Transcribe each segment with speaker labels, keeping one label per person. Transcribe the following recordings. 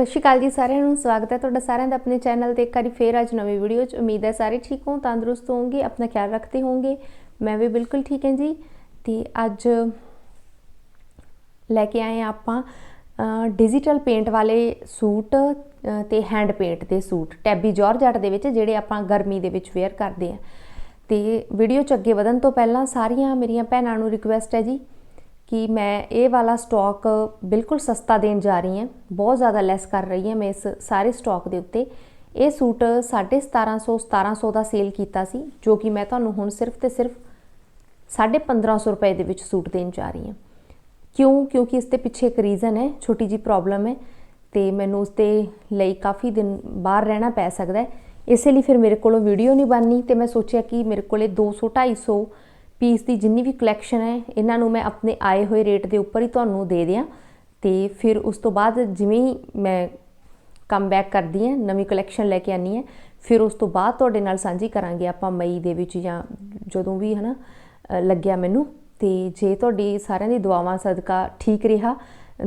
Speaker 1: ਸਤਿ ਸ਼੍ਰੀ ਅਕਾਲ ਜੀ ਸਾਰਿਆਂ ਨੂੰ ਸਵਾਗਤ ਹੈ ਤੁਹਾਡਾ ਸਾਰਿਆਂ ਦਾ ਆਪਣੇ ਚੈਨਲ ਤੇ। ਇੱਕ ਵਾਰੀ ਫੇਰ ਅੱਜ ਨਵੀਂ ਵੀਡੀਓ 'ਚ ਉਮੀਦ ਹੈ ਸਾਰੇ ਠੀਕ ਹੋ ਤੰਦਰੁਸਤ ਹੋਵੋਗੇ ਆਪਣਾ ਖਿਆਲ ਰੱਖਦੇ ਹੋਵੋਗੇ ਮੈਂ ਵੀ ਬਿਲਕੁਲ ਠੀਕ ਹਾਂ ਜੀ। ਤੇ ਅੱਜ ਲੈ ਕੇ ਆਏ ਹਾਂ ਆਪਾਂ ਡਿਜੀਟਲ ਪੇਂਟ ਵਾਲੇ ਸੂਟ ਅ, ਤੇ ਹੈਂਡ ਪੇਂਟ ਦੇ ਸੂਟ। ਟੈਬੀ ਜਾਰਜਟ ਦੇ ਵਿੱਚ ਜਿਹੜੇ ਆਪਾਂ ਗਰਮੀ ਦੇ ਵਿੱਚ ਵੇਅਰ ਕਰਦੇ ਆ ਤੇ ਵੀਡੀਓ 'ਚ ਅੱਗੇ ਵਧਣ ਤੋਂ ਪਹਿਲਾਂ ਸਾਰੀਆਂ ਮੇਰੀਆਂ ਭੈਣਾਂ ਨੂੰ ਰਿਕੁਐਸਟ ਹੈ ਜੀ ਕਿ ਮੈਂ ਇਹ ਵਾਲਾ ਸਟਾਕ ਬਿਲਕੁਲ ਸਸਤਾ ਦੇਣ ਜਾ ਰਹੀ ਹਾਂ। ਬਹੁਤ ਜ਼ਿਆਦਾ ਲੈਸ ਕਰ ਰਹੀ ਹਾਂ ਮੈਂ ਇਸ ਸਾਰੇ ਸਟਾਕ ਦੇ ਉੱਤੇ। ਇਹ ਸੂਟ 1750 1700 ਦਾ ਸੇਲ ਕੀਤਾ ਸੀ, ਜੋ ਕਿ ਮੈਂ ਤੁਹਾਨੂੰ ਹੁਣ ਸਿਰਫ ਤੇ ਸਿਰਫ 1550 ਰੁਪਏ ਦੇ ਵਿੱਚ ਸੂਟ ਦੇਣ ਜਾ ਰਹੀ ਹਾਂ। ਕਿਉਂ? ਕਿਉਂਕਿ ਇਸ ਦੇ ਪਿੱਛੇ ਇੱਕ ਰੀਜ਼ਨ ਹੈ, ਛੋਟੀ ਜੀ ਪ੍ਰੋਬਲਮ ਹੈ ਤੇ ਮੈਨੂੰ ਉਸ ਦੇ ਲਈ ਕਾਫੀ ਦਿਨ ਬਾਹਰ ਰਹਿਣਾ ਪੈ ਸਕਦਾ ਹੈ। ਇਸੇ ਲਈ ਫਿਰ ਮੇਰੇ ਕੋਲੋਂ ਵੀਡੀਓ ਨਹੀਂ ਬਣਨੀ ਤੇ ਮੈਂ ਸੋਚਿਆ ਕਿ ਮੇਰੇ ਕੋਲੇ 200 250 ਪੀਸ ਦੀ ਜਿੰਨੀ ਵੀ ਕਲੈਕਸ਼ਨ ਹੈ ਇਹਨਾਂ ਨੂੰ ਮੈਂ ਆਪਣੇ ਆਏ ਹੋਏ ਰੇਟ ਦੇ ਉੱਪਰ ਹੀ ਤੁਹਾਨੂੰ ਦੇ ਦਿਆਂ। ਤੇ ਫਿਰ ਉਸ ਤੋਂ ਬਾਅਦ ਜਿਵੇਂ ਹੀ ਮੈਂ ਕਮ ਬੈਕ ਕਰਦੀ ਹਾਂ ਨਵੀਂ ਕਲੈਕਸ਼ਨ ਲੈ ਕੇ ਆਨੀ ਹੈ ਫਿਰ ਉਸ ਤੋਂ ਬਾਅਦ ਤੁਹਾਡੇ ਨਾਲ ਸਾਂਝੀ ਕਰਾਂਗੇ ਆਪਾਂ ਮਈ ਦੇ ਵਿੱਚ ਜਾਂ ਜਦੋਂ ਵੀ ਹਨਾ ਅ, ਲੱਗਿਆ ਮੈਨੂੰ। ਤੇ ਜੇ ਤੁਹਾਡੀ ਸਾਰਿਆਂ ਦੀ ਦੁਆਵਾਂ ਸਦਕਾ ਠੀਕ ਰਿਹਾ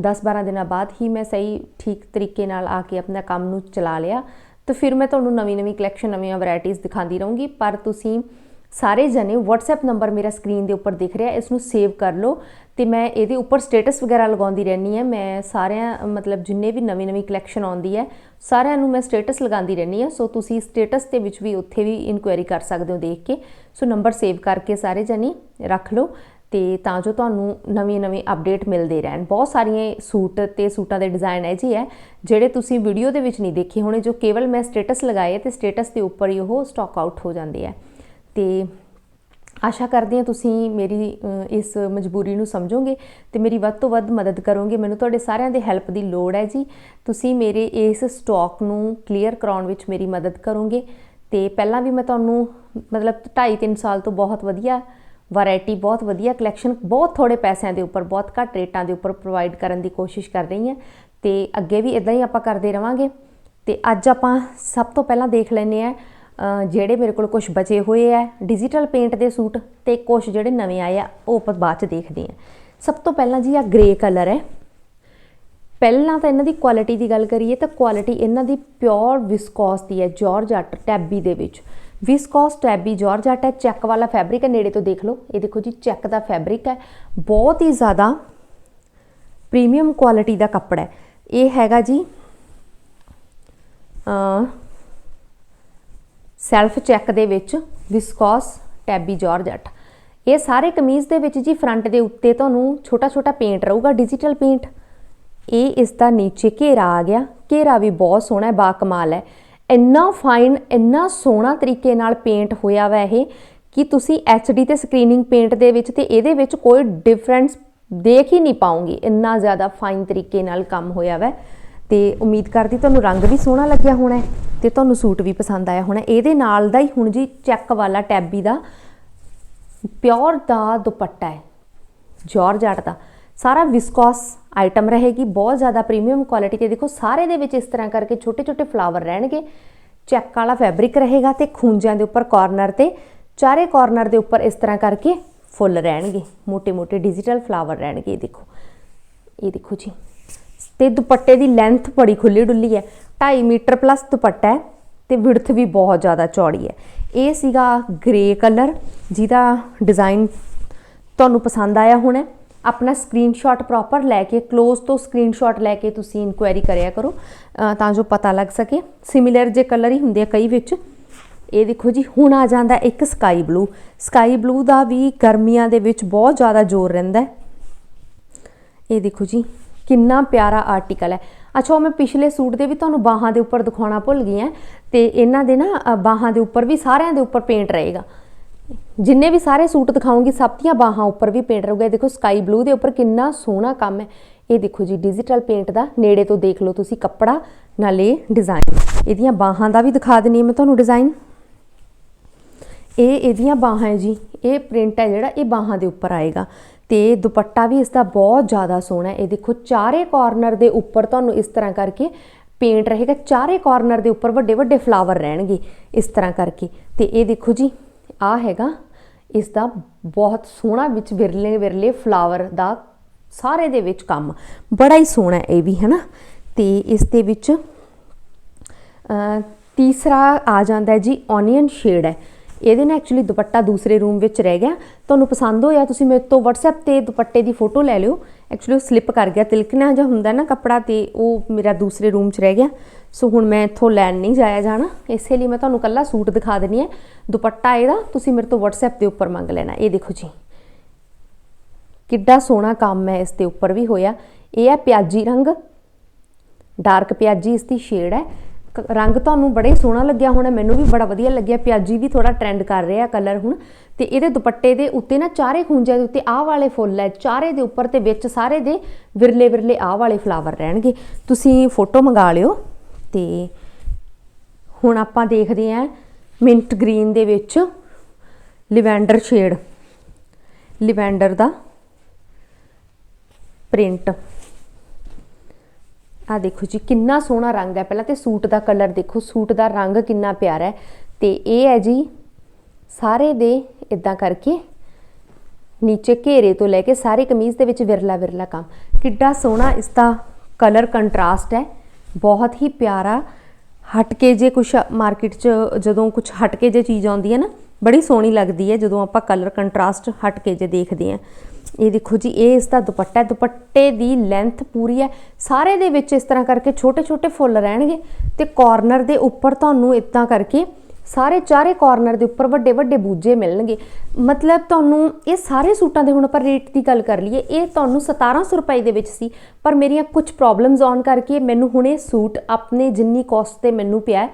Speaker 1: 10-12 ਦਿਨਾਂ ਬਾਅਦ ਹੀ ਮੈਂ ਸਹੀ ਠੀਕ ਤਰੀਕੇ ਨਾਲ ਆ ਕੇ ਆਪਣਾ ਕੰਮ ਨੂੰ ਚਲਾ ਲਿਆ ਤਾਂ ਫਿਰ ਮੈਂ ਤੁਹਾਨੂੰ ਨਵੀਂ-ਨਵੀਂ ਕਲੈਕਸ਼ਨ ਨਵੀਆਂ ਵੈਰਾਈਟੀਆਂ ਦਿਖਾਉਂਦੀ ਰਹੂੰਗੀ। ਪਰ ਤੁਸੀਂ ਸਾਰੇ ਜਣੇ WhatsApp ਨੰਬਰ ਮੇਰਾ ਸਕਰੀਨ ਦੇ ਉੱਪਰ ਦਿਖ ਰਿਹਾ ਇਸ ਨੂੰ ਸੇਵ ਕਰ ਲਓ ਤੇ ਮੈਂ ਇਹਦੇ ਉੱਪਰ ਸਟੇਟਸ ਵਗੈਰਾ ਲਗਾਉਂਦੀ ਰਹਿੰਦੀ ਹਾਂ। ਮੈਂ ਸਾਰਿਆਂ, ਮਤਲਬ ਜਿੰਨੇ ਵੀ ਨਵੀਂ ਨਵੀਂ ਕਲੈਕਸ਼ਨ ਆਉਂਦੀ ਹੈ, ਸਾਰਿਆਂ ਨੂੰ ਮੈਂ ਸਟੇਟਸ ਲਗਾਉਂਦੀ ਰਹਿੰਦੀ ਹਾਂ। ਸੋ ਤੁਸੀਂ ਸਟੇਟਸ ਦੇ ਵਿੱਚ ਵੀ ਉੱਥੇ ਵੀ ਇਨਕੁਆਇਰੀ ਕਰ ਸਕਦੇ ਹੋ ਦੇਖ ਕੇ। ਸੋ ਨੰਬਰ ਸੇਵ ਕਰਕੇ ਸਾਰੇ ਜਣੇ ਰੱਖ ਲਓ ਤੇ ਤਾਂ ਜੋ ਤੁਹਾਨੂੰ ਨਵੀਂ ਨਵੀਂ ਅਪਡੇਟ ਮਿਲਦੇ ਰਹਿਣ। ਬਹੁਤ ਸਾਰੀਆਂ ਸੂਟ ਤੇ ਸੂਟਾਂ ਦੇ ਡਿਜ਼ਾਈਨ ਹੈ ਜੀ ਹੈ, ਜਿਹੜੇ ਤੁਸੀਂ ਵੀਡੀਓ ਦੇ ਵਿੱਚ ਨਹੀਂ ਦੇਖੇ ਹੋਣੇ, ਜੋ ਕੇਵਲ ਮੈਂ ਸਟੇਟਸ ਲਗਾਏ ਤੇ ਸਟੇਟਸ ਦੇ ਉੱਪਰ ਹੀ ਉਹ ਸਟਾਕ ਆਊਟ ਹੋ ਜਾਂਦੇ ਆ। ਤੇ ਆਸ਼ਾ ਕਰਦੀ ਹਾਂ ਤੁਸੀਂ ਮੇਰੀ ਇਸ ਮਜਬੂਰੀ ਨੂੰ ਸਮਝੋਗੇ ਤੇ ਮੇਰੀ ਵੱਧ ਤੋਂ ਵੱਧ ਮਦਦ ਕਰੋਗੇ। ਮੈਨੂੰ ਤੁਹਾਡੇ ਸਾਰਿਆਂ ਦੇ ਹੈਲਪ ਦੀ ਲੋੜ ਹੈ ਜੀ। ਤੁਸੀਂ ਮੇਰੇ ਇਸ ਸਟਾਕ ਨੂੰ ਕਲੀਅਰ ਕਰਾਉਣ ਵਿੱਚ ਮੇਰੀ ਮਦਦ ਕਰੋਗੇ ਤੇ ਪਹਿਲਾਂ ਵੀ ਮੈਂ ਤੁਹਾਨੂੰ, ਮਤਲਬ 2.5 3 ਸਾਲ ਤੋਂ ਬਹੁਤ ਵਧੀਆ ਵੈਰਾਈਟੀ ਬਹੁਤ ਵਧੀਆ ਕਲੈਕਸ਼ਨ ਬਹੁਤ ਥੋੜੇ ਪੈਸਿਆਂ ਦੇ ਉੱਪਰ, ਬਹੁਤ ਘੱਟ ਰੇਟਾਂ ਦੇ ਉੱਪਰ ਪ੍ਰੋਵਾਈਡ ਕਰਨ ਦੀ ਕੋਸ਼ਿਸ਼ ਕਰ ਰਹੀ ਹਾਂ ਤੇ ਅੱਗੇ ਵੀ ਇਦਾਂ ਹੀ ਆਪਾਂ ਕਰਦੇ ਰਵਾਂਗੇ। ਤੇ ਅੱਜ ਆਪਾਂ ਸਭ ਤੋਂ ਪਹਿਲਾਂ ਦੇਖ ਲੈਨੇ ਆ ਜਿਹੜੇ ਮੇਰੇ ਕੋਲ ਕੁਝ ਬਚੇ ਹੋਏ ਆ ਡਿਜੀਟਲ ਪੇਂਟ ਦੇ ਸੂਟ ਤੇ ਕੁਝ ਜਿਹੜੇ ਨਵੇਂ ਆਏ ਆ, ਉਹ ਆਪਾਂ ਬਾਅਦ ਚ ਦੇਖਦੇ ਆ। ਸਭ ਤੋਂ ਪਹਿਲਾਂ ਜੀ ਆ ਗ੍ਰੇ ਕਲਰ ਹੈ। ਪਹਿਲਾਂ ਤਾਂ ਇਹਨਾਂ ਦੀ ਕੁਆਲਿਟੀ ਦੀ ਗੱਲ ਕਰੀਏ ਤਾਂ ਕੁਆਲਿਟੀ ਇਹਨਾਂ ਦੀ ਪਿਓਰ ਵਿਸਕੋਸ ਦੀ ਹੈ ਜਾਰਜਟ ਟੈਬੀ ਦੇ ਵਿੱਚ। ਵਿਸਕੋਸ ਟੈਬੀ ਜਾਰਜਟ ਹੈ ਚੈੱਕ ਵਾਲਾ ਫੈਬਰਿਕ ਹੈ, ਨੇੜੇ ਤੋਂ ਦੇਖ ਲਓ। ਇਹ ਦੇਖੋ ਜੀ ਚੈੱਕ ਦਾ ਫੈਬਰਿਕ ਹੈ। ਬਹੁਤ ਹੀ ਜ਼ਿਆਦਾ ਪ੍ਰੀਮੀਅਮ ਕੁਆਲਿਟੀ ਦਾ ਕੱਪੜਾ ਹੈ। ਇਹ ਹੈਗਾ ਜੀ ਅ ਸੈਲਫ ਚੈੱਕ ਦੇ ਵਿੱਚ ਵਿਸਕੋਸ, ਟੈਬੀ ਜਾਰਜਟ ਇਹ ਸਾਰੇ ਕਮੀਜ਼ ਦੇ ਵਿੱਚ ਜੀ ਫਰੰਟ ਦੇ ਉੱਤੇ ਤੁਹਾਨੂੰ ਛੋਟਾ ਛੋਟਾ ਪੇਂਟ ਰਹੂਗਾ ਡਿਜੀਟਲ ਪੇਂਟ ਇਹ ਇਸ ਦਾ ਨੀਚੇ ਘੇਰਾ ਆ ਗਿਆ। ਘੇਰਾ ਵੀ ਬਹੁਤ ਸੋਹਣਾ ਹੈ ਬਾ ਕਮਾਲ ਹੈ। ਇੰਨਾ ਫਾਈਨ ਇੰਨਾ ਸੋਹਣਾ ਤਰੀਕੇ ਨਾਲ ਪੇਂਟ ਹੋਇਆ ਵਾ ਇਹ ਕਿ ਤੁਸੀਂ HD ਤੇ ਸਕਰੀਨਿੰਗ ਪੇਂਟ ਦੇ ਵਿੱਚ ਤੇ ਇਹਦੇ ਵਿੱਚ ਕੋਈ ਡਿਫਰੈਂਸ ਦੇਖ ਹੀ ਨਹੀਂ ਪਾਉਂਗੇ। ਇੰਨਾ ਜ਼ਿਆਦਾ ਫਾਈਨ ਤਰੀਕੇ ਨਾਲ ਕੰਮ ਹੋਇਆ ਵਾ। ਤੇ ਉਮੀਦ ਕਰਦੀ ਤੁਹਾਨੂੰ ਰੰਗ ਵੀ ਸੋਹਣਾ ਲੱਗਿਆ ਹੋਣਾ ਤੇ ਤੁਹਾਨੂੰ ਸੂਟ ਵੀ ਪਸੰਦ ਆਇਆ ਹੋਣਾ ਇਹਦੇ ਨਾਲ ਦਾ ਹੀ ਹੁਣ ਜੀ ਚੈੱਕ ਵਾਲਾ ਟੈਬੀ ਦਾ ਪਿਓਰ ਦਾ ਦੁਪੱਟਾ ਹੈ, ਜ਼ੋਰ ਜਾਟ ਦਾ। ਸਾਰਾ ਵਿਸਕੋਸ ਆਈਟਮ ਰਹੇਗੀ, ਬਹੁਤ ਜ਼ਿਆਦਾ ਪ੍ਰੀਮੀਅਮ ਕੁਆਲਿਟੀ ਤੇ ਦੇਖੋ, ਸਾਰੇ ਦੇ ਵਿੱਚ ਇਸ ਤਰ੍ਹਾਂ ਕਰਕੇ ਛੋਟੇ-ਛੋਟੇ ਫਲਾਵਰ ਰਹਿਣਗੇ। ਚੈੱਕ ਵਾਲਾ ਫੈਬਰਿਕ ਰਹੇਗਾ ਤੇ ਖੂੰਜਾਂ ਦੇ ਉੱਪਰ ਕਾਰਨਰ ਤੇ, ਚਾਰੇ ਕਾਰਨਰ ਦੇ ਉੱਪਰ ਇਸ ਤਰ੍ਹਾਂ ਕਰਕੇ ਫੁੱਲ ਰਹਿਣਗੇ। ਮੋٹے-ਮੋٹے ਡਿਜੀਟਲ ਫਲਾਵਰ ਰਹਿਣਗੇ, ਇਹ ਦੇਖੋ। ਇਹ ਦੇਖੋ ਜੀ। ਤੇ ਦੁਪੱਟੇ ਦੀ ਲੈਂਥ ਬੜੀ ਖੁੱਲੀ ਡੁੱਲੀ ਹੈ। 2.5 ਮੀਟਰ ਪਲੱਸ ਦੁਪੱਟਾ ਹੈ ਤੇ ਵਿਡਥ ਵੀ ਬਹੁਤ ਜ਼ਿਆਦਾ ਚੌੜੀ ਹੈ। ਇਹ ਸੀਗਾ ਗ੍ਰੇ ਕਲਰ ਜਿਹਦਾ ਡਿਜ਼ਾਈਨ ਤੁਹਾਨੂੰ ਪਸੰਦ ਆਇਆ ਹੋਣਾ ਆਪਣਾ ਸਕਰੀਨਸ਼ਾਟ ਪ੍ਰੋਪਰ ਲੈ ਕੇ ক্লোਜ਼ ਤੋਂ ਸਕਰੀਨਸ਼ਾਟ ਲੈ ਕੇ ਤੁਸੀਂ ਇਨਕੁਆਇਰੀ ਕਰਿਆ ਕਰੋ ਤਾਂ ਜੋ ਪਤਾ ਲੱਗ ਸਕੇ। ਸਿਮਿਲਰ ਜੇ ਕਲਰ ਹੀ ਹੁੰਦੇ ਆ ਕਈ ਵਿੱਚ। ਇਹ ਦੇਖੋ ਜੀ, ਹੁਣ ਆ ਜਾਂਦਾ ਇੱਕ ਸਕਾਈ ਬਲੂ ਸਕਾਈ ਬਲੂ ਦਾ ਵੀ ਗਰਮੀਆਂ ਦੇ ਵਿੱਚ ਬਹੁਤ ਜ਼ਿਆਦਾ ਜ਼ੋਰ ਰਹਿੰਦਾ ਇਹ ਦੇਖੋ ਜੀ ਕਿੰਨਾ ਪਿਆਰਾ ਆਰਟੀਕਲ ਹੈ। ਅੱਛਾ, ਉਹ ਮੈਂ ਪਿਛਲੇ ਸੂਟ ਦੇ ਵੀ ਤੁਹਾਨੂੰ ਬਾਹਾਂ ਦੇ ਉੱਪਰ ਦਿਖਾਉਣਾ ਭੁੱਲ ਗਈ ਹਾਂ ਤੇ ਇਹਨਾਂ ਦੇ ਨਾ ਬਾਹਾਂ ਦੇ ਉੱਪਰ ਵੀ ਸਾਰਿਆਂ ਦੇ ਉੱਪਰ ਪੇਂਟ ਰਹੇਗਾ। ਜਿੰਨੇ ਵੀ ਸਾਰੇ ਸੂਟ ਦਿਖਾਉਂਗੀ, ਸਭ ਦੀਆਂ ਬਾਹਾਂ ਉੱਪਰ ਵੀ ਪੇਂਟ ਰਹੂਗਾ। ਇਹ ਦੇਖੋ ਸਕਾਈ ਬਲੂ ਦੇ ਉੱਪਰ ਕਿੰਨਾ ਸੋਹਣਾ ਕੰਮ ਹੈ। ਇਹ ਦੇਖੋ ਜੀ ਡਿਜੀਟਲ ਪੇਂਟ ਦਾ ਨੇੜੇ ਤੋਂ ਦੇਖ ਲਓ ਤੁਸੀਂ ਕੱਪੜਾ, ਨਾਲੇ ਡਿਜ਼ਾਈਨ ਇਹਦੀਆਂ ਬਾਹਾਂ ਦਾ ਵੀ ਦਿਖਾ ਦਿੰਨੀ ਹਾਂ ਮੈਂ ਤੁਹਾਨੂੰ ਡਿਜ਼ਾਈਨ ਇਹ ਇਹਦੀਆਂ ਬਾਹਾਂ ਹੈ ਜੀ, ਇਹ ਪ੍ਰਿੰਟ ਹੈ ਜਿਹੜਾ, ਇਹ ਬਾਹਾਂ ਦੇ ਉੱਪਰ ਆਏਗਾ। ਤੇ ਦੁਪੱਟਾ ਵੀ ਇਸ ਦਾ ਬਹੁਤ ਜ਼ਿਆਦਾ ਸੋਹਣਾ ਹੈ। ਇਹ ਦੇਖੋ, ਚਾਰੇ ਕਾਰਨਰ ਦੇ ਉੱਪਰ ਤੁਹਾਨੂੰ ਇਸ ਤਰ੍ਹਾਂ ਕਰਕੇ ਪੇਂਟ ਰਹੇਗਾ। ਚਾਰੇ ਕਾਰਨਰ ਦੇ ਉੱਪਰ ਵੱਡੇ ਵੱਡੇ ਫਲਾਵਰ ਰਹਿਣਗੇ ਇਸ ਤਰ੍ਹਾਂ ਕਰਕੇ। ਤੇ ਇਹ ਦੇਖੋ ਜੀ ਆ ਹੈਗਾ ਇਸ ਦਾ ਬਹੁਤ ਸੋਹਣਾ ਵਿੱਚ ਵਿਰਲੇ ਵਿਰਲੇ ਫਲਾਵਰ ਦਾ ਸਾਰੇ ਦੇ ਵਿੱਚ ਕੰਮ। ਬੜਾ ਹੀ ਸੋਹਣਾ ਇਹ ਵੀ ਹੈ ਨਾ ਤੇ ਇਸ ਦੇ ਵਿੱਚ ਤੀਸਰਾ ਆ ਜਾਂਦਾ ਜੀ ਓਨੀਅਨ ਸ਼ੇਡ ਹੈ। ਇਹਦੇ ਨਾਲ ਐਕਚੁਅਲੀ ਦੁਪੱਟਾ ਦੂਸਰੇ ਰੂਮ ਵਿੱਚ ਰਹਿ ਗਿਆ। ਤੁਹਾਨੂੰ ਪਸੰਦ ਹੋਇਆ, ਤੁਸੀਂ ਮੇਰੇ ਤੋਂ WhatsApp ਤੇ ਦੁਪੱਟੇ ਦੀ ਫੋਟੋ ਲੈ ਲਿਓ। ਐਕਚੁਅਲੀ ਉਹ ਸਲਿੱਪ ਕਰ ਗਿਆ, ਤਿਲਕਣਾ ਜਿਹਾ ਹੁੰਦਾ ਨਾ ਕੱਪੜਾ ਤੇ ਉਹ ਮੇਰਾ ਦੂਸਰੇ ਰੂਮ 'ਚ ਰਹਿ ਗਿਆ। ਸੋ ਹੁਣ ਮੈਂ ਇੱਥੋਂ ਲੈਣ ਨਹੀਂ ਜਾਇਆ ਜਾਣਾ। ਇਸੇ ਲਈ ਮੈਂ ਤੁਹਾਨੂੰ ਕੱਲਾ ਸੂਟ ਦਿਖਾ ਦਿੰਨੀ ਹੈ। ਦੁਪੱਟਾ ਇਹਦਾ, ਤੁਸੀਂ ਮੇਰੇ ਤੋਂ WhatsApp ਦੇ ਉੱਪਰ ਮੰਗ ਲੈਣਾ। ਇਹ ਦੇਖੋ ਜੀ। ਕਿੱਡਾ ਸੋਹਣਾ ਕੰਮ ਹੈ ਇਸ ਦੇ ਉੱਪਰ ਵੀ ਹੋਇਆ। ਇਹ ਹੈ ਪਿਆਜੀ ਰੰਗ। ਡਾਰਕ ਪਿਆਜੀ, ਇਸ ਦੀ ਸ਼ੇਡ ਹੈ। ਰੰਗ ਤੁਹਾਨੂੰ ਬੜੇ ਸੋਹਣਾ ਲੱਗਿਆ ਹੋਣਾ, ਮੈਨੂੰ ਵੀ ਬੜਾ ਵਧੀਆ ਲੱਗਿਆ। ਪਿਆਜੀ ਵੀ ਥੋੜਾ ਟ੍ਰੈਂਡ ਕਰ ਰਿਹਾ ਕਲਰ ਹੁਣ। ਤੇ ਇਹਦੇ ਦੁਪੱਟੇ ਦੇ ਉੱਤੇ ਨਾ ਚਾਰੇ ਖੂੰਜਾਂ ਦੇ ਉੱਤੇ ਆਹ ਵਾਲੇ ਫੁੱਲ ਹੈ ਚਾਰੇ ਦੇ ਉੱਪਰ ਤੇ ਵਿੱਚ ਸਾਰੇ ਦੇ ਵਿਰਲੇ ਵਿਰਲੇ ਆਹ ਵਾਲੇ ਫਲਾਵਰ ਰਹਿਣਗੇ। ਤੁਸੀਂ ਫੋਟੋ ਮੰਗਾ ਲਿਓ ਤੇ ਹੁਣ ਆਪਾਂ ਦੇਖਦੇ ਆਂ ਮਿੰਟ ਗ੍ਰੀਨ ਦੇ ਵਿੱਚ ਲਿਵੈਂਡਰ ਸ਼ੇਡ ਲਿਵੈਂਡਰ ਦਾ ਪ੍ਰਿੰਟ ਆ ਦੇਖੋ ਜੀ, ਕਿੰਨਾ ਸੋਹਣਾ ਰੰਗ ਹੈ। ਪਹਿਲਾਂ ਤੇ ਸੂਟ ਦਾ ਕਲਰ ਦੇਖੋ, ਸੂਟ ਦਾ ਰੰਗ ਕਿੰਨਾ ਪਿਆਰਾ ਹੈ। ਤੇ ਇਹ ਹੈ ਜੀ, ਸਾਰੇ ਦੇ ਇਦਾਂ ਕਰਕੇ ਨੀਚੇ ਘੇਰੇ ਤੋਂ ਲੈ ਕੇ ਸਾਰੇ ਕਮੀਜ਼ ਦੇ ਵਿੱਚ ਵਿਰਲਾ ਵਿਰਲਾ ਕੰਮ। ਕਿੱਡਾ ਸੋਹਣਾ ਇਸ ਦਾ ਕਲਰ ਕੰਟਰਾਸਟ ਹੈ। ਬਹੁਤ ਹੀ ਪਿਆਰਾ ਹਟ ਕੇ ਜੇ ਕੁਝ ਮਾਰਕੀਟ 'ਚ ਜਦੋਂ ਕੁਝ ਹਟ ਕੇ ਜੇ ਚੀਜ਼ ਆਉਂਦੀ ਹੈ ਨਾ, ਬੜੀ ਸੋਹਣੀ ਲੱਗਦੀ ਹੈ ਜਦੋਂ ਆਪਾਂ ਕਲਰ ਕੰਟਰਾਸਟ ਹਟ ਕੇ ਜੇ ਦੇਖਦੇ ਹਾਂ। ਇਹ ਦੇਖੋ ਜੀ, ਇਹ ਇਸ ਦਾ ਦੁਪੱਟਾ ਹੈ। ਦੁਪੱਟੇ ਦੀ ਲੈਂਥ ਪੂਰੀ ਹੈ। ਸਾਰੇ ਦੇ ਵਿੱਚ ਇਸ ਤਰ੍ਹਾਂ ਕਰਕੇ ਛੋਟੇ ਛੋਟੇ ਫੁੱਲ ਰਹਿਣਗੇ ਤੇ ਕਾਰਨਰ ਦੇ ਉੱਪਰ ਤੁਹਾਨੂੰ ਇਦਾਂ ਕਰਕੇ ਸਾਰੇ ਚਾਰੇ ਕਾਰਨਰ ਦੇ ਉੱਪਰ ਵੱਡੇ ਵੱਡੇ ਬੂਝੇ ਮਿਲਣਗੇ। ਮਤਲਬ ਤੁਹਾਨੂੰ ਇਹ ਸਾਰੇ ਸੂਟਾਂ ਦੇ ਹੁਣ ਆਪਾਂ ਰੇਟ ਦੀ ਗੱਲ ਕਰ ਲਈਏ, ਇਹ ਤੁਹਾਨੂੰ 1700 ਰੁਪਏ ਦੇ ਵਿੱਚ ਸੀ। ਪਰ ਮੇਰੀਆਂ ਕੁਝ ਪ੍ਰੋਬਲਮਸ ਆਉਣ ਕਰਕੇ ਮੈਨੂੰ ਹੁਣ ਇਹ ਸੂਟ ਆਪਣੇ ਜਿੰਨੀ ਕਾਸਟ ਤੇ ਮੈਨੂੰ ਪਿਆ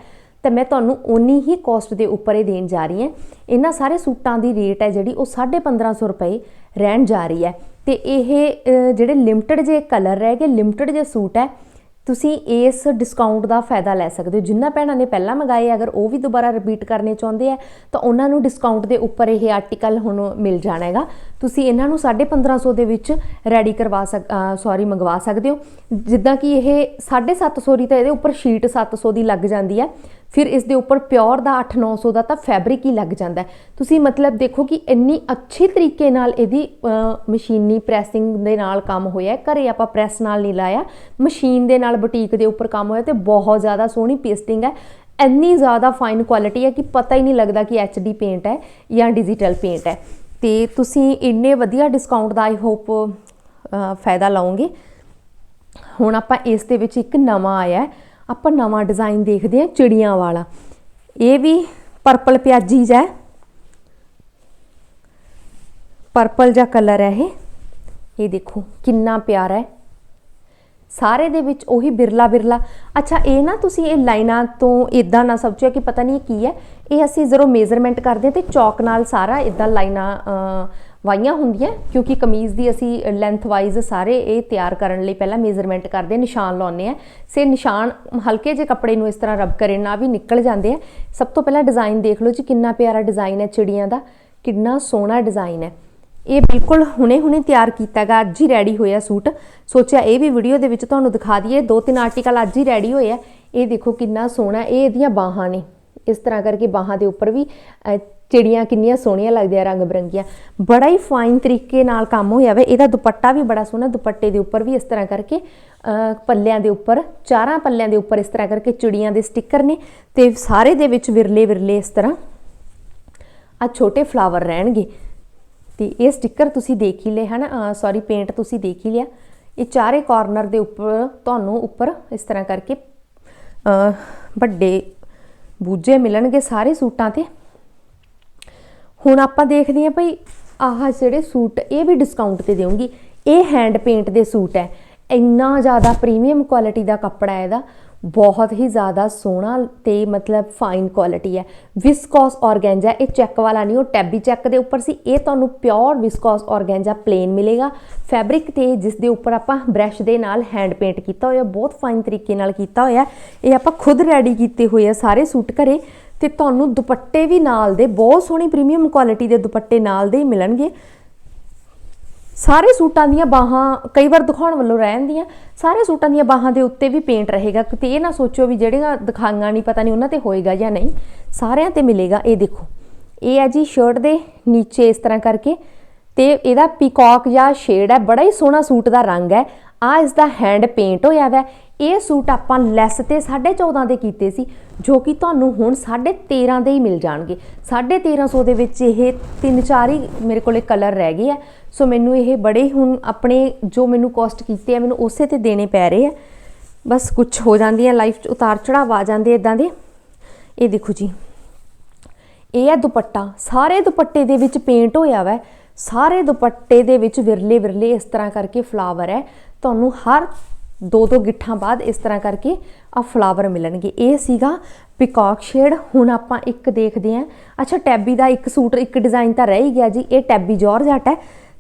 Speaker 1: ਤਾਂ ਮੈਂ ਤੁਹਾਨੂੰ ਓਨੀ ਹੀ ਕਾਸਟ ਦੇ ਉੱਪਰ ਇਹ ਦੇਣ ਜਾ ਰਹੀ ਹਾਂ। ਇਹਨਾਂ ਸਾਰੇ ਸੂਟਾਂ ਦੀ ਰੇਟ ਹੈ ਜਿਹੜੀ ਉਹ 1550 ਰੁਪਏ ਰਹਿਣ ਜਾ ਰਹੀ ਹੈ। ਤੇ ਇਹ ਜਿਹੜੇ ਲਿਮਟਿਡ ਜੇ ਕਲਰ ਰਹਿ ਗਏ ਲਿਮਟਿਡ ਜੇ ਸੂਟ ਹੈ, ਤੁਸੀਂ ਇਸ ਡਿਸਕਾਊਂਟ ਦਾ ਫਾਇਦਾ ਲੈ ਸਕਦੇ ਹੋ। ਜਿੰਨਾ ਭੈਣਾਂ ਨੇ ਪਹਿਲਾਂ ਮੰਗਾਏ, ਅਗਰ ਉਹ ਵੀ ਦੁਬਾਰਾ ਰਿਪੀਟ ਕਰਨੇ ਚਾਹੁੰਦੇ ਆ, ਤਾਂ ਉਹਨਾਂ ਨੂੰ ਡਿਸਕਾਊਂਟ ਦੇ ਉੱਪਰ ਇਹ ਆਰਟੀਕਲ ਹੁਣ ਮਿਲ ਜਾਣਾ ਹੈਗਾ। ਤੁਸੀਂ ਇਹਨਾਂ ਨੂੰ 1550 ਦੇ ਵਿੱਚ ਰੈਡੀ ਕਰਵਾ ਸਕ ਸੌਰੀ ਮੰਗਵਾ ਸਕਦੇ ਹੋ। ਜਿੱਦਾਂ ਕਿ ਇਹ 750 ਦੀ ਤਾਂ ਇਹਦੇ ਉੱਪਰ ਸ਼ੀਟ 700 ਦੀ ਲੱਗ ਜਾਂਦੀ ਹੈ। ਫਿਰ ਇਸ ਦੇ ਉੱਪਰ ਪਿਓਰ ਦਾ 8-900 ਦਾ ਤਾਂ ਫੈਬਰਿਕ ਹੀ ਲੱਗ ਜਾਂਦਾ ਤੁਸੀਂ ਮਤਲਬ ਦੇਖੋ ਕਿ ਇੰਨੀ ਅੱਛੇ ਤਰੀਕੇ ਨਾਲ ਇਹਦੀ ਮਸ਼ੀਨੀ ਪ੍ਰੈਸਿੰਗ ਦੇ ਨਾਲ ਕੰਮ ਹੋਇਆ ਹੈ। ਘਰੇ ਆਪਾਂ ਪ੍ਰੈਸ ਨਾਲ ਨਹੀਂ ਲਾਇਆ। ਮਸ਼ੀਨ ਦੇ ਨਾਲ ਬੁਟੀਕ ਦੇ ਉੱਪਰ ਕੰਮ ਹੋਇਆ ਤੇ ਬਹੁਤ ਜ਼ਿਆਦਾ ਸੋਹਣੀ ਪੇਸਟਿੰਗ ਹੈ। ਇੰਨੀ ਜ਼ਿਆਦਾ ਫਾਈਨ ਕੁਆਲਿਟੀ ਹੈ ਕਿ ਪਤਾ ਹੀ ਨਹੀਂ ਲੱਗਦਾ ਕਿ ਐਚਡੀ ਪੇਂਟ ਹੈ ਜਾਂ ਡਿਜੀਟਲ ਪੇਂਟ ਹੈ। ਤੇ ਤੁਸੀਂ ਇੰਨੇ ਵਧੀਆ ਡਿਸਕਾਊਂਟ ਦਾ ਆਈ ਹੋਪ ਫਾਇਦਾ ਲਓਗੇ। ਹੁਣ ਆਪਾਂ ਇਸ ਦੇ ਵਿੱਚ ਇੱਕ ਨਵਾਂ ਆਇਆ ਆਪਾਂ ਨਵਾਂ ਡਿਜ਼ਾਈਨ ਦੇਖਦੇ ਹਾਂ ਚਿੜੀਆਂ ਵਾਲਾ। ਇਹ ਵੀ ਪਰਪਲ ਪਿਆਜੀ ਜਿਹਾ ਪਰਪਲ ਜਿਹਾ ਕਲਰ ਹੈ ਇਹ। ਇਹ ਦੇਖੋ, ਕਿੰਨਾ ਪਿਆਰਾ ਹੈ। ਸਾਰੇ ਦੇ ਵਿੱਚ ਉਹੀ ਬਿਰਲਾ ਬਿਰਲਾ। ਅੱਛਾ, ਇਹ ਨਾ ਤੁਸੀਂ ਇਹ ਲਾਈਨਾਂ ਤੋਂ ਇਦਾਂ ਨਾ ਸੋਚਿਓ ਕਿ ਪਤਾ ਨਹੀਂ ਇਹ ਕੀ ਹੈ। ਇਹ ਅਸੀਂ ਜਦੋਂ ਮੇਜ਼ਰਮੈਂਟ ਕਰਦੇ ਹਾਂ ਤੇ ਚੌਕ ਨਾਲ ਸਾਰਾ ਇਦਾਂ ਲਾਈਨਾਂ ਵਾਈਆਂ ਹੁੰਦੀਆਂ, ਕਿਉਂਕਿ ਕਮੀਜ਼ ਦੀ ਅਸੀਂ ਲੈਂਥ ਵਾਈਜ਼ ਸਾਰੇ ਇਹ ਤਿਆਰ ਕਰਨ ਲਈ ਪਹਿਲਾਂ ਮੇਜ਼ਰਮੈਂਟ ਕਰਦੇ ਨਿਸ਼ਾਨ ਲਾਉਂਦੇ ਆ ਸੇ ਨਿਸ਼ਾਨ ਹਲਕੇ ਜਿਹੇ ਕੱਪੜੇ ਨੂੰ ਇਸ ਤਰ੍ਹਾਂ ਰਬ ਕਰੇ ਨਾਲ ਵੀ ਨਿਕਲ ਜਾਂਦੇ ਆ। ਸਭ ਤੋਂ ਪਹਿਲਾਂ ਡਿਜ਼ਾਈਨ ਦੇਖ ਲਓ ਜੀ, ਕਿੰਨਾ ਪਿਆਰਾ ਡਿਜ਼ਾਈਨ ਹੈ ਚਿੜੀਆਂ ਦਾ, ਕਿੰਨਾ ਸੋਹਣਾ ਡਿਜ਼ਾਈਨ ਹੈ। ਇਹ ਬਿਲਕੁਲ ਹੁਣੇ-ਹੁਣੇ ਤਿਆਰ ਕੀਤਾਗਾ ਅੱਜ ਹੀ ਰੈਡੀ ਹੋਇਆ ਸੂਟ। ਸੋਚਿਆ ਇਹ ਵੀ ਵੀਡੀਓ ਦੇ ਵਿੱਚ ਤੁਹਾਨੂੰ ਦਿਖਾ ਦਈਏ, ਦੋ ਤਿੰਨ ਆਰਟੀਕਲ ਅੱਜ ਹੀ ਰੈਡੀ ਹੋਏ ਆ। ਇਹ ਦੇਖੋ ਕਿੰਨਾ ਸੋਹਣਾ, ਇਹ ਇਹਦੀਆਂ ਬਾਹਾਂ ਨੇ। ਇਸ ਤਰ੍ਹਾਂ ਕਰਕੇ ਬਾਹਾਂ ਦੇ ਉੱਪਰ ਵੀ ਚਿੜੀਆਂ ਕਿੰਨੀਆਂ ਸੋਹਣੀਆਂ ਲੱਗਦੀਆਂ, ਰੰਗ ਬਰੰਗੀਆਂ। ਬੜਾ ਹੀ ਫਾਈਨ ਤਰੀਕੇ ਨਾਲ ਕੰਮ ਹੋਇਆ ਵੇ। ਇਹਦਾ ਦੁਪੱਟਾ ਵੀ ਬੜਾ ਸੋਹਣਾ, ਦੁਪੱਟੇ ਦੇ ਉੱਪਰ ਵੀ ਇਸ ਤਰ੍ਹਾਂ ਕਰਕੇ ਪੱਲਿਆਂ ਦੇ ਉੱਪਰ, ਚਾਰਾਂ ਪੱਲਿਆਂ ਦੇ ਉੱਪਰ ਇਸ ਤਰ੍ਹਾਂ ਕਰਕੇ ਚਿੜੀਆਂ ਦੇ ਸਟicker ਨੇ ਤੇ ਸਾਰੇ ਦੇ ਵਿੱਚ ਵਿਰਲੇ ਵਿਰਲੇ ਇਸ ਤਰ੍ਹਾਂ। ਆ ਛੋਟੇ ਫਲਾਵਰ ਰਹਿਣਗੇ। ਤੇ ਇਹ ਸਟicker ਤੁਸੀਂ ਦੇਖ ਹੀ ਲਏ, ਹਨ? ਸੌਰੀ ਪੇਂਟ ਤੁਸੀਂ ਦੇਖ ਹੀ ਲਿਆ। ਇਹ ਚਾਰੇ ਕਾਰਨਰ ਦੇ ਉੱਪਰ ਤੁਹਾਨੂੰ ਉੱਪਰ ਇਸ ਤਰ੍ਹਾਂ ਕਰਕੇ ਵੱਡੇ ਬੂਝੇ ਮਿਲਣਗੇ ਸਾਰੇ ਸੂਟਾਂ ਤੇ। ਹੁਣ ਆਪਾਂ ਦੇਖਦੇ ਹਾਂ ਭਈ ਆਹ ਜਿਹੜੇ ਸੂਟ, ਇਹ ਵੀ ਡਿਸਕਾਊਂਟ ਤੇ ਦੇਵਾਂਗੀ ਇਹ ਹੈਂਡ ਪੇਂਟ ਦੇ ਸੂਟ ਹੈ। ਇੰਨਾ ਜ਼ਿਆਦਾ ਪ੍ਰੀਮੀਅਮ ਕੁਆਲਿਟੀ ਦਾ ਕੱਪੜਾ ਹੈ ਇਹਦਾ। ਬਹੁਤ ਹੀ ਜ਼ਿਆਦਾ ਸੋਹਣਾ ਤੇ ਮਤਲਬ ਫਾਈਨ ਕੁਆਲਿਟੀ ਹੈ। ਵਿਸਕੋਸ ਔਰਗੈਂਜਾ ਇਹ ਚੈੱਕ ਵਾਲਾ ਨਹੀਂ, ਉਹ ਟੈਬੀ ਚੈੱਕ ਦੇ ਉੱਪਰ ਸੀ। ਇਹ ਤੁਹਾਨੂੰ ਪਿਓਰ ਵਿਸਕੋਸ ਔਰਗੈਂਜਾ ਪਲੇਨ ਮਿਲੇਗਾ। ਫੈਬਰਿਕ ਤੇ ਜਿਸ ਦੇ ਉੱਪਰ ਆਪਾਂ ਬ੍ਰਸ਼ ਦੇ ਨਾਲ ਹੈਂਡ ਪੇਂਟ ਕੀਤਾ ਹੋਇਆ, ਬਹੁਤ ਫਾਈਨ ਤਰੀਕੇ ਨਾਲ ਕੀਤਾ ਹੋਇਆ। ਇਹ ਆਪਾਂ ਖੁਦ ਰੈਡੀ ਕੀਤੇ ਹੋਏ ਆ ਸਾਰੇ ਸੂਟ ਘਰੇ। ਤੇ ਤੁਹਾਨੂੰ ਦੁਪੱਟੇ ਵੀ ਨਾਲ ਦੇ, ਬਹੁਤ ਸੋਹਣੀ ਪ੍ਰੀਮੀਅਮ ਕੁਆਲਿਟੀ ਦੇ ਦੁਪੱਟੇ ਨਾਲ ਦੇ ਹੀ ਮਿਲਣਗੇ। ਸਾਰੇ ਸੂਟਾਂ ਦੀਆਂ ਬਾਹਾਂ ਕਈ ਵਾਰ ਦਿਖਾਉਣ ਵੱਲੋਂ ਰਹਿੰਦੀਆਂ ਸਾਰੇ ਸੂਟਾਂ ਦੀਆਂ ਬਾਹਾਂ ਦੇ ਉੱਤੇ ਵੀ ਪੇਂਟ ਰਹੇਗਾ। ਕਿਤੇ ਇਹ ਨਾ ਸੋਚੋ ਵੀ ਜਿਹੜੀਆਂ ਦਿਖਾਈਆਂ ਨਹੀਂ ਪਤਾ ਨਹੀਂ ਉਹਨਾਂ ਤੇ ਹੋਏਗਾ ਜਾਂ ਨਹੀਂ। ਸਾਰਿਆਂ ਤੇ ਮਿਲੇਗਾ। ਇਹ ਦੇਖੋ। ਇਹ ਹੈ ਜੀ ਸ਼ਰਟ ਦੇ ਨੀਚੇ ਇਸ ਤਰ੍ਹਾਂ ਕਰਕੇ। ਤੇ ਇਹਦਾ ਪੀਕੌਕ ਜਾਂ ਸ਼ੇਡ ਹੈ, ਬੜਾ ਹੀ ਸੋਹਣਾ ਸੂਟ ਦਾ ਰੰਗ ਹੈ। ਆ ਇਸ ਦਾ ਹੈਂਡ ਪੇਂਟ ਹੋਇਆ ਵੈ। ਇਹ ਸੂਟ ਆਪਾਂ ਲੈਸ ਤੇ 14.5 ਦੇ ਕੀਤੇ ਸੀ, ਜੋ ਕਿ ਤੁਹਾਨੂੰ ਹੁਣ 13.5 ਦੇ ਹੀ ਮਿਲ ਜਾਣਗੇ। 1350 ਦੇ ਵਿੱਚ ਇਹ ਤਿੰਨ ਚਾਰ ਹੀ ਮੇਰੇ ਕੋਲੇ ਕਲਰ ਰਹਿ ਗਏ ਆ। ਸੋ ਮੈਨੂੰ ਇਹ ਬੜੇ ਹੁਣ ਆਪਣੇ ਜੋ ਮੈਨੂੰ ਕੋਸਟ ਕੀਤੇ ਆ, ਮੈਨੂੰ ਉਸੇ ਤੇ ਦੇਣੇ ਪੈ ਰਹੇ ਆ। ਬਸ ਕੁਝ ਹੋ ਜਾਂਦੀਆਂ ਲਾਈਫ 'ਚ ਉਤਾਰ ਚੜਾਵ ਆ ਜਾਂਦੇ ਇਦਾਂ ਦੇ। ਇਹ ਦੇਖੋ ਜੀ। ਇਹ ਹੈ ਦੁਪੱਟਾ। ਸਾਰੇ ਦੁਪੱਟੇ ਦੇ ਵਿੱਚ ਪੇਂਟ ਹੋਇਆ ਵਾ। ਸਾਰੇ ਦੁਪੱਟੇ ਦੇ ਵਿੱਚ ਵਿਰਲੇ ਵਿਰਲੇ ਇਸ ਤਰ੍ਹਾਂ ਕਰਕੇ ਫਲਾਵਰ ਹੈ। ਤੁਹਾਨੂੰ ਹਰ ਦੋ ਦੋ ਗਿੱਠਾਂ ਬਾਅਦ ਇਸ ਤਰ੍ਹਾਂ ਕਰਕੇ ਆ ਫਲਾਵਰ ਮਿਲਣਗੇ। ਇਹ ਸੀਗਾ ਪਿਕੌਕ ਸ਼ੇਡ ਹੁਣ ਆਪਾਂ ਇੱਕ ਦੇਖਦੇ ਆਂ ਅੱਛਾ ਟੈਬੀ ਦਾ ਇੱਕ ਸੂਟ, ਇੱਕ ਡਿਜ਼ਾਈਨ ਤਾਂ ਰਹਿ ਹੀ ਗਿਆ ਜੀ। ਇਹ ਟੈਬੀ ਜਾਰਜਟ ਹੈ।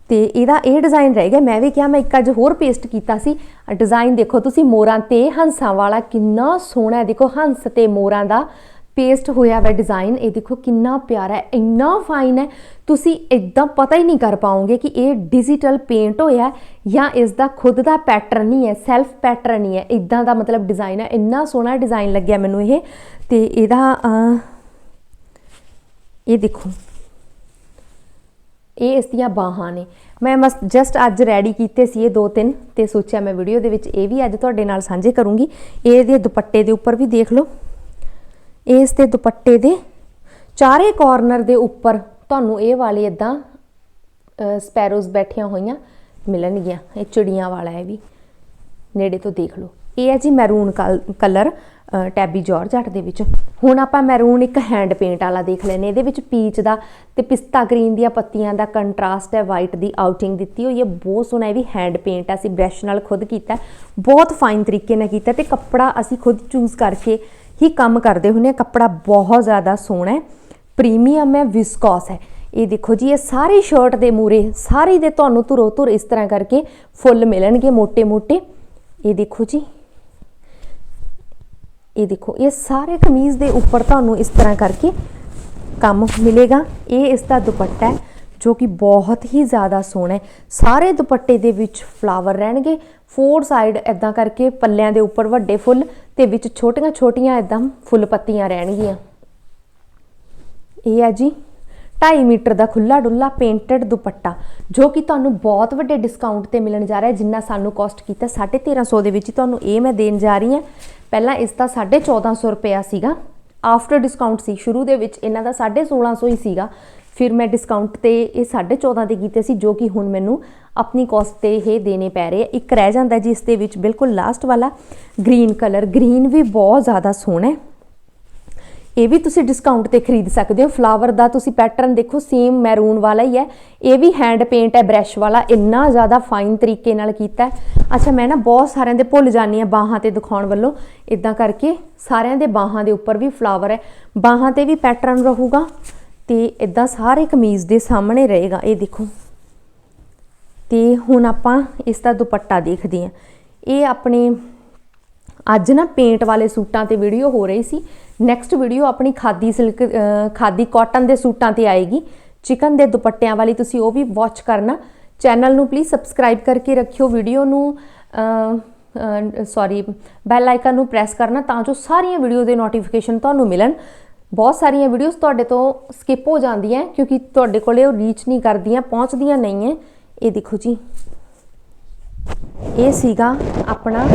Speaker 1: ਤੇ ਇਹਦਾ ਇਹ ਡਿਜ਼ਾਈਨ ਰਹਿ ਗਿਆ। ਮੈਂ ਵੀ ਕਿਹਾ, ਮੈਂ ਇੱਕ ਅੱਜ ਹੋਰ ਪੇਸਟ ਕੀਤਾ ਸੀ। ਡਿਜ਼ਾਈਨ ਦੇਖੋ ਤੁਸੀਂ, ਮੋਰਾਂ ਤੇ ਹੰਸਾਂ ਵਾਲਾ ਕਿੰਨਾ ਸੋਹਣਾ ਹੈ। ਦੇਖੋ, ਹੰਸ ਤੇ ਮੋਰਾਂ ਦਾ ਪੇਸਟ ਹੋਇਆ ਵਾ ਡਿਜ਼ਾਈਨ ਇਹ ਦੇਖੋ ਕਿੰਨਾ ਪਿਆਰਾ ਹੈ, ਇੰਨਾ ਫਾਈਨ ਹੈ। ਤੁਸੀਂ ਇਦਾਂ ਪਤਾ ਹੀ ਨਹੀਂ ਕਰ ਪਾਓਗੇ ਕਿ ਇਹ ਡਿਜੀਟਲ ਪੇਂਟ ਹੋਇਆ ਜਾਂ ਇਸ ਦਾ ਖੁਦ ਦਾ ਪੈਟਰਨ ਹੀ ਹੈ ਸੈਲਫ ਪੈਟਰਨ ਹੀ ਹੈ। ਇਦਾਂ ਦਾ ਮਤਲਬ ਡਿਜ਼ਾਈਨ ਹੈ, ਇੰਨਾ ਸੋਹਣਾ ਡਿਜ਼ਾਈਨ ਲੱਗਿਆ ਮੈਨੂੰ ਇਹ। ਤੇ ਇਹਦਾ ਇਹ ਦੇਖੋ। ਇਹ ਇਸ ਦੀਆਂ ਬਾਹਾਂ ਨੇ। ਮੈਂ ਮਸ ਜਸਟ ਅੱਜ ਰੈਡੀ ਕੀਤੇ ਸੀ ਇਹ ਦੋ ਤਿੰਨ ਤੇ ਸੋਚਿਆ ਮੈਂ ਵੀਡੀਓ ਦੇ ਵਿੱਚ ਇਹ ਵੀ ਅੱਜ ਤੁਹਾਡੇ ਨਾਲ ਸਾਂਝੇ ਕਰੂੰਗੀ। ਇਹਦੇ ਦੁਪੱਟੇ ਦੇ ਉੱਪਰ ਵੀ ਦੇਖ ਲਓ। ਇਸ ਦੇ ਦੁਪੱਟੇ ਦੇ ਚਾਰੇ ਕਾਰਨਰ ਦੇ ਉੱਪਰ ਤੁਹਾਨੂੰ ਇਹ ਵਾਲੇ ਇਦਾਂ ਸਪੈਰੋਜ਼ ਬੈਠੀਆਂ ਹੋਈਆਂ ਮਿਲਣਗੀਆਂ। ਇਹ ਚਿੜੀਆਂ ਵਾਲਾ ਹੈ ਵੀ। ਨੇੜੇ ਤੋਂ ਦੇਖ ਲਓ। ਇਹ ਹੈ ਜੀ ਮੈਰੂਨ ਕਲਰ ਟੈਬੀ ਜਾਰਜਟ ਦੇ ਵਿੱਚ। ਹੁਣ ਆਪਾਂ ਮੈਰੂਨ ਇੱਕ ਹੈਂਡ ਪੇਂਟ ਵਾਲਾ ਦੇਖ ਲੈਨੇ ਇਹਦੇ ਵਿੱਚ ਪੀਚ ਦਾ ਤੇ ਪਿਸਤਾ ਗ੍ਰੀਨ ਦੀਆਂ ਪੱਤੀਆਂ ਦਾ ਕੰਟਰਾਸਟ ਹੈ। ਵਾਈਟ ਦੀ ਆਊਟਿੰਗ ਦਿੱਤੀ ਹੋਈ ਹੈ। ਬਹੁਤ ਸੋਹਣਾ ਇਹ ਵੀ ਹੈਂਡ ਪੇਂਟ ਅਸੀਂ ਬ੍ਰਸ਼ ਨਾਲ ਖੁਦ ਕੀਤਾ ਬਹੁਤ ਫਾਈਨ ਤਰੀਕੇ ਨਾਲ ਕੀਤਾ ਤੇ ਕੱਪੜਾ ਅਸੀਂ ਖੁਦ ਚੂਜ਼ ਕਰਕੇ ਹੀ ਕੰਮ ਕਰਦੇ ਹੁੰਨੇ ਆ। ਕੱਪੜਾ ਬਹੁਤ ਜ਼ਿਆਦਾ ਸੋਹਣਾ ਹੈ। ਪ੍ਰੀਮੀਅਮ ਹੈ ਵਿਸਕੋਸ ਹੈ। ਇਹ ਦੇਖੋ ਜੀ, ਇਹ ਸਾਰੀ ਸ਼ਰਟ ਦੇ ਮੂਰੇ ਸਾਰੀ ਦੇ ਤੁਹਾਨੂੰ ਧੁਰੋ ਧੁਰ ਇਸ ਤਰ੍ਹਾਂ ਕਰਕੇ ਫੁੱਲ ਮਿਲਣਗੇ ਮੋٹے-ਮੋٹے ਇਹ ਦੇਖੋ ਜੀ। ਇਹ ਦੇਖੋ, ਇਹ ਸਾਰੇ ਕਮੀਜ਼ ਦੇ ਉੱਪਰ ਤੁਹਾਨੂੰ ਇਸ ਤਰ੍ਹਾਂ ਕਰਕੇ ਕੰਮ ਮਿਲੇਗਾ। ਇਹ ਇਸ ਦਾ ਦੁਪੱਟਾ ਹੈ। ਜੋ ਕਿ ਬਹੁਤ ਹੀ ਜ਼ਿਆਦਾ ਸੋਹਣਾ ਹੈ। ਸਾਰੇ ਦੁਪੱਟੇ ਦੇ ਵਿੱਚ ਫਲਾਵਰ ਰਹਿਣਗੇ। ਫੋਰ ਸਾਈਡ ਇਦਾਂ ਕਰਕੇ ਪੱਲਿਆਂ ਦੇ ਉੱਪਰ ਵੱਡੇ ਫੁੱਲ ਤੇ ਵਿੱਚ ਛੋਟੀਆਂ ਛੋਟੀਆਂ ਇਦਾਂ ਫੁੱਲ ਪੱਤੀਆਂ ਰਹਿਣਗੀਆਂ। ਇਹ ਆ ਜੀ 2.5 ਮੀਟਰ ਦਾ ਖੁੱਲਾ ਡੁੱਲਾ ਪੇਂਟਡ ਦੁਪੱਟਾ, ਜੋ ਕਿ ਤੁਹਾਨੂੰ ਬਹੁਤ ਵੱਡੇ ਡਿਸਕਾਊਂਟ ਤੇ ਮਿਲਣ ਜਾ ਰਿਹਾ ਜਿੰਨਾ ਸਾਨੂੰ ਕਾਸਟ ਕੀਤਾ 1350 ਦੇ ਵਿੱਚ ਤੁਹਾਨੂੰ ਇਹ ਮੈਂ ਦੇਣ ਜਾ ਰਹੀ ਹਾਂ। ਪਹਿਲਾਂ ਇਸ ਦਾ 1450 ਰੁਪਿਆ ਸੀਗਾ। ਆਫਟਰ ਡਿਸਕਾਊਂਟ ਸੀ, ਸ਼ੁਰੂ ਦੇ ਵਿੱਚ ਇਹਨਾਂ ਦਾ 1650 ਹੀ ਸੀਗਾ। ਫਿਰ ਮੈਂ ਡਿਸਕਾਊਂਟ ਤੇ ਇਹ 14.5 ਦੇ ਕੀਤੇ ਸੀ, ਜੋ ਕਿ ਹੁਣ ਮੈਨੂੰ ਆਪਣੀ ਕਾਸਟ ਤੇ ਇਹ ਦੇਣੇ ਪੈ ਰਹੇ ਆ। ਇੱਕ ਰਹਿ ਜਾਂਦਾ ਜੀ ਇਸ ਦੇ ਵਿੱਚ ਬਿਲਕੁਲ ਲਾਸਟ ਵਾਲਾ। ਗ੍ਰੀਨ ਕਲਰ ਗ੍ਰੀਨ ਵੀ ਬਹੁਤ ਜ਼ਿਆਦਾ ਸੋਹਣਾ ਹੈ। ਇਹ ਵੀ ਤੁਸੀਂ ਡਿਸਕਾਊਂਟ ਤੇ ਖਰੀਦ ਸਕਦੇ ਹੋ। ਫਲਾਵਰ ਦਾ ਤੁਸੀਂ ਪੈਟਰਨ ਦੇਖੋ ਸੇਮ ਮੈਰੂਨ ਵਾਲਾ ਹੀ ਹੈ। ਇਹ ਵੀ ਹੈਂਡ ਪੇਂਟ ਹੈ ਬ੍ਰਸ਼ ਵਾਲਾ। ਇੰਨਾ ਜ਼ਿਆਦਾ ਫਾਈਨ ਤਰੀਕੇ ਨਾਲ ਕੀਤਾ ਅੱਛਾ, ਮੈਂ ਨਾ ਬਹੁਤ ਸਾਰਿਆਂ ਦੇ ਭੁੱਲ ਜਾਨੀ ਆ ਬਾਹਾਂ ਤੇ ਦਿਖਾਉਣ ਵੱਲੋਂ। ਇਦਾਂ ਕਰਕੇ ਸਾਰਿਆਂ ਦੇ ਬਾਹਾਂ ਦੇ ਉੱਪਰ ਵੀ ਫਲਾਵਰ ਹੈ। ਬਾਹਾਂ ਤੇ ਵੀ ਪੈਟਰਨ ਰਹੂਗਾ ਤੇ ਇਦਾਂ ਸਾਰੇ ਕਮੀਜ਼ ਦੇ ਸਾਹਮਣੇ ਰਹੇਗਾ। ਇਹ ਦੇਖੋ। ਤੇ ਹੁਣ ਆਪਾਂ ਇਸ ਦਾ ਦੁਪੱਟਾ ਦੇਖਦੇ ਹਾਂ। ਇਹ ਆਪਣੇ ਅੱਜ ਨਾ ਪੇਂਟ ਵਾਲੇ ਸੂਟਾਂ ਤੇ ਵੀਡੀਓ ਹੋ ਰਹੀ ਸੀ। ਨੈਕਸਟ ਵੀਡੀਓ ਆਪਣੀ ਖਾਦੀ ਸਿਲਕ ਖਾਦੀ ਕਾਟਨ ਦੇ ਸੂਟਾਂ ਤੇ ਆਏਗੀ। ਚਿਕਨ ਦੇ ਦੁਪੱਟਿਆਂ ਵਾਲੀ ਤੁਸੀਂ ਉਹ ਵੀ ਵਾਚ ਕਰਨਾ। ਚੈਨਲ ਨੂੰ ਪਲੀਜ਼ ਸਬਸਕ੍ਰਾਈਬ ਕਰਕੇ ਰੱਖਿਓ। ਵੀਡੀਓ ਨੂੰ ਸੌਰੀ ਬੈਲ ਆਈਕਨ ਨੂੰ ਪ੍ਰੈਸ ਕਰਨਾ ਤਾਂ ਜੋ ਸਾਰੀਆਂ ਵੀਡੀਓ ਦੇ ਨੋਟੀਫਿਕੇਸ਼ਨ ਤੁਹਾਨੂੰ ਮਿਲਣ। ਬਹੁਤ ਸਾਰੀਆਂ ਵੀਡੀਓਜ਼ ਤੁਹਾਡੇ ਤੋਂ ਸਕਿਪ ਹੋ ਜਾਂਦੀਆਂ ਕਿਉਂਕਿ ਤੁਹਾਡੇ ਕੋਲੇ ਉਹ ਰੀਚ ਨਹੀਂ ਕਰਦੀਆਂ, ਪਹੁੰਚਦੀਆਂ ਨਹੀਂ ਹੈ। ਇਹ ਦੇਖੋ ਜੀ। ਇਹ ਸੀਗਾ ਆਪਣਾ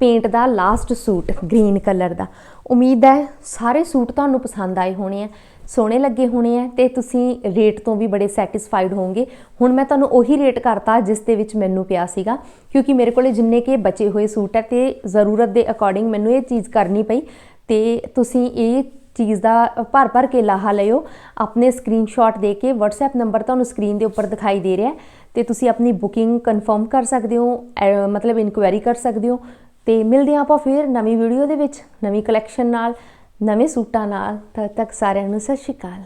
Speaker 1: ਪੇਂਟ ਦਾ ਲਾਸਟ ਸੂਟ ਗ੍ਰੀਨ ਕਲਰ ਦਾ। ਉਮੀਦ ਹੈ ਸਾਰੇ ਸੂਟ ਤੁਹਾਨੂੰ ਪਸੰਦ ਆਏ ਹੋਣੇ ਆ, ਸੋਹਣੇ ਲੱਗੇ ਹੋਣੇ ਆ ਤੇ ਤੁਸੀਂ ਰੇਟ ਤੋਂ ਵੀ ਬੜੇ ਸੈਟੀਸਫਾਈਡ ਹੋਵੋਗੇ। ਹੁਣ ਮੈਂ ਤੁਹਾਨੂੰ ਉਹੀ ਰੇਟ ਕਰਤਾ ਜਿਸ ਦੇ ਵਿੱਚ ਮੈਨੂੰ ਪਿਆ ਸੀਗਾ, ਕਿਉਂਕਿ ਮੇਰੇ ਕੋਲੇ ਜਿੰਨੇ ਕੇ ਬਚੇ ਹੋਏ ਸੂਟ ਹੈ ਤੇ ਜ਼ਰੂਰਤ ਦੇ ਅਕੋਰਡਿੰਗ ਮੈਨੂੰ ਇਹ ਚੀਜ਼ ਕਰਨੀ ਪਈ ਤੇ ਤੁਸੀਂ ਇਹ ਚੀਜ਼ ਦਾ ਭਰ ਭਰ ਕੇ ਲਾਹਾ ਲਿਓ। ਆਪਣੇ ਸਕਰੀਨਸ਼ਾਟ ਦੇ ਕੇ WhatsApp ਨੰਬਰ ਤੁਹਾਨੂੰ ਸਕਰੀਨ ਦੇ ਉੱਪਰ ਦਿਖਾਈ ਦੇ ਰਿਹਾ ਤੇ ਤੁਸੀਂ ਆਪਣੀ ਬੁਕਿੰਗ ਕਨਫਰਮ ਕਰ ਸਕਦੇ ਹੋ ਮਤਲਬ ਇਨਕੁਆਇਰੀ ਕਰ ਸਕਦੇ ਹੋ। ਤੇ ਮਿਲਦੇ ਆਪਾਂ ਫੇਰ ਨਵੀਂ ਵੀਡੀਓ ਦੇ ਵਿੱਚ, ਨਵੀਂ ਕਲੈਕਸ਼ਨ ਨਾਲ, ਨਵੇਂ ਸੂਟਾਂ ਨਾਲ। ਤਦ ਤੱਕ ਸਾਰਿਆਂ ਨੂੰ ਸਤਿ ਸ਼੍ਰੀ ਅਕਾਲ।